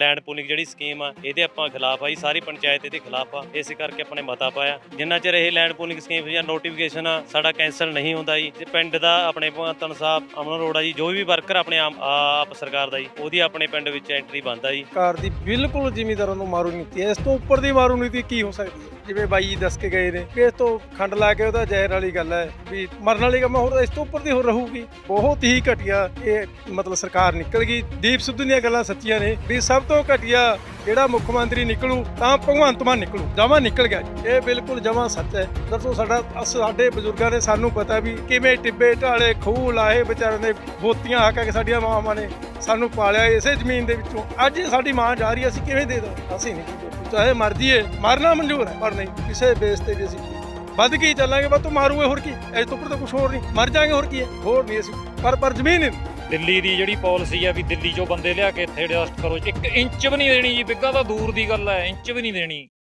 Land pooling ਜਿਹੜੀ scheme ਆ, ਇਹਦੇ ਆਪਾਂ ਖਿਲਾਫ ਆਈ ਸਾਰੀ ਪੰਚਾਇਤ ਇਹਦੇ ਖਿਲਾਫ ਆ। ਇਸੇ ਕਰਕੇ ਆਪਣੇ ਮਤਾ ਪਾਇਆ। ਜਿੰਨਾ ਚਿਰ ਇਹ ਲੈਂਡ ਪੂਲਿੰਗ ਸਕੀਮ ਜਾਂ ਨੋਟੀਫਿਕੇਸ਼ਨ ਸਾਡਾ ਕੈਨਸਲ ਨਹੀਂ ਹੁੰਦਾ ਜੀ। ਤੇ ਪਿੰਡ ਦਾ ਆਪਣੇ ਭਗਵੰਤਨ ਸਾਹਿਬ, ਅਮਨ ਅਰੋੜਾ ਜੀ, ਜੋ ਵੀ ਵਰਕਰ ਆਪਣੇ ਆਪ ਸਰਕਾਰ ਦਾ ਜੀ, ਉਹਦੀ ਆਪਣੇ ਪਿੰਡ ਵਿੱਚ ਐਂਟਰੀ ਬੰਦਾ ਜੀ। ਸਰਕਾਰ ਦੀ ਬਿਲਕੁਲ ਜ਼ਿਮੀਂਦਾਰਾਂ ਨੂੰ ਮਾਰੂ ਨੀਤੀ ਇਸ ਤੋਂ ਉੱਪਰ ਦੀ ਮਾਰੂ ਨੀਤੀ ਕੀ ਹੋ ਸਕਦੀ ਹੈ? ਜਿਵੇਂ ਬਾਈ ਜੀ ਦੱਸ ਕੇ ਗਏ ਨੇ ਕਿ ਇਸ ਤੋਂ ਖੰਡ ਲਾ ਕੇ ਉਹਦਾ ਜ਼ਹਿਰ ਵਾਲੀ ਗੱਲ ਹੈ ਵੀ ਮਰਨ ਵਾਲੀ ਕੰਮ ਹੋਰ ਇਸ ਤੋਂ ਉੱਪਰ ਦੀ ਹੋਰ ਰਹੂਗੀ। ਬਹੁਤ ਹੀ ਘਟੀਆ ਇਹ ਮਤਲਬ ਸਰਕਾਰ ਨਿਕਲ ਗਈ। ਦੀਪ ਸਿੱਧੂ ਦੀਆਂ ਗੱਲਾਂ ਸੱਚੀਆਂ ਨੇ ਵੀ ਸਭ ਤੋਂ ਘਟੀਆ ਜਿਹੜਾ ਮੁੱਖ ਮੰਤਰੀ ਨਿਕਲੂ ਤਾਂ ਭਗਵੰਤ ਮਾਨ ਨਿਕਲੂ। ਜਮਾ ਨਿਕਲ ਗਿਆ ਇਹ ਬਿਲਕੁਲ ਜਮਾ ਸੱਚ ਹੈ। ਦੱਸੋ ਸਾਡਾ ਸਾਡੇ ਬਜ਼ੁਰਗਾਂ ਨੇ ਸਾਨੂੰ ਪਤਾ ਵੀ ਕਿਵੇਂ ਟਿੱਬੇ ਢਾਲੇ ਖੂਹ ਲਾਏ ਵਿਚਾਰਿਆਂ ਦੇ ਬੋਤੀਆਂ ਆ ਕੇ ਸਾਡੀਆਂ ਮਾਵਾਂ ਨੇ ਸਾਨੂੰ ਪਾਲਿਆ ਇਸੇ ਜ਼ਮੀਨ ਦੇ ਵਿੱਚੋਂ। ਅੱਜ ਇਹ ਸਾਡੀ ਮਾਂ ਜਾ ਰਹੀ ਹੈ, ਅਸੀਂ ਕਿਵੇਂ ਦੇ ਦਾਂ ਅਸੀਂ ਨਹੀਂ ਚਾਹੇ ਮਰਜ਼ੀਏ ਮਰਨਾ ਮਨਜ਼ੂਰ ਹੈ ਪਰ ਨਹੀਂ ਕਿਸੇ ਬੇਸ ਤੇ ਵੀ ਅਸੀਂ ਵੱਧ ਕੀ ਚੱਲਾਂਗੇ ਵੱਧ ਤੋਂ ਮਾਰੂਗੇ ਹੋਰ ਕੀ? ਇਸ ਤੋਂ ਉੱਪਰ ਤਾਂ ਕੁਝ ਹੋਰ ਨਹੀਂ। ਮਰ ਜਾਾਂਗੇ ਹੋਰ ਕੀ ਹੈ? ਹੋਰ ਨਹੀਂ ਅਸੀਂ। ਪਰ ਪਰ ਜ਼ਮੀਨ ਦਿੱਲੀ ਦੀ ਜਿਹੜੀ ਪਾਲਿਸੀ ਆ ਵੀ ਦਿੱਲੀ ਚੋਂ ਬੰਦੇ ਲਿਆ ਕੇ ਇੱਥੇ ਐਡਜਸਟ ਕਰੋ। ਇੱਕ ਇੰਚ ਵੀ ਨਹੀਂ ਦੇਣੀ ਜੀ। ਬਿੱਗਾ ਤਾਂ ਦੂਰ ਦੀ ਗੱਲ ਹੈ। ਇੰਚ ਵੀ ਨਹੀਂ ਦੇਣੀ।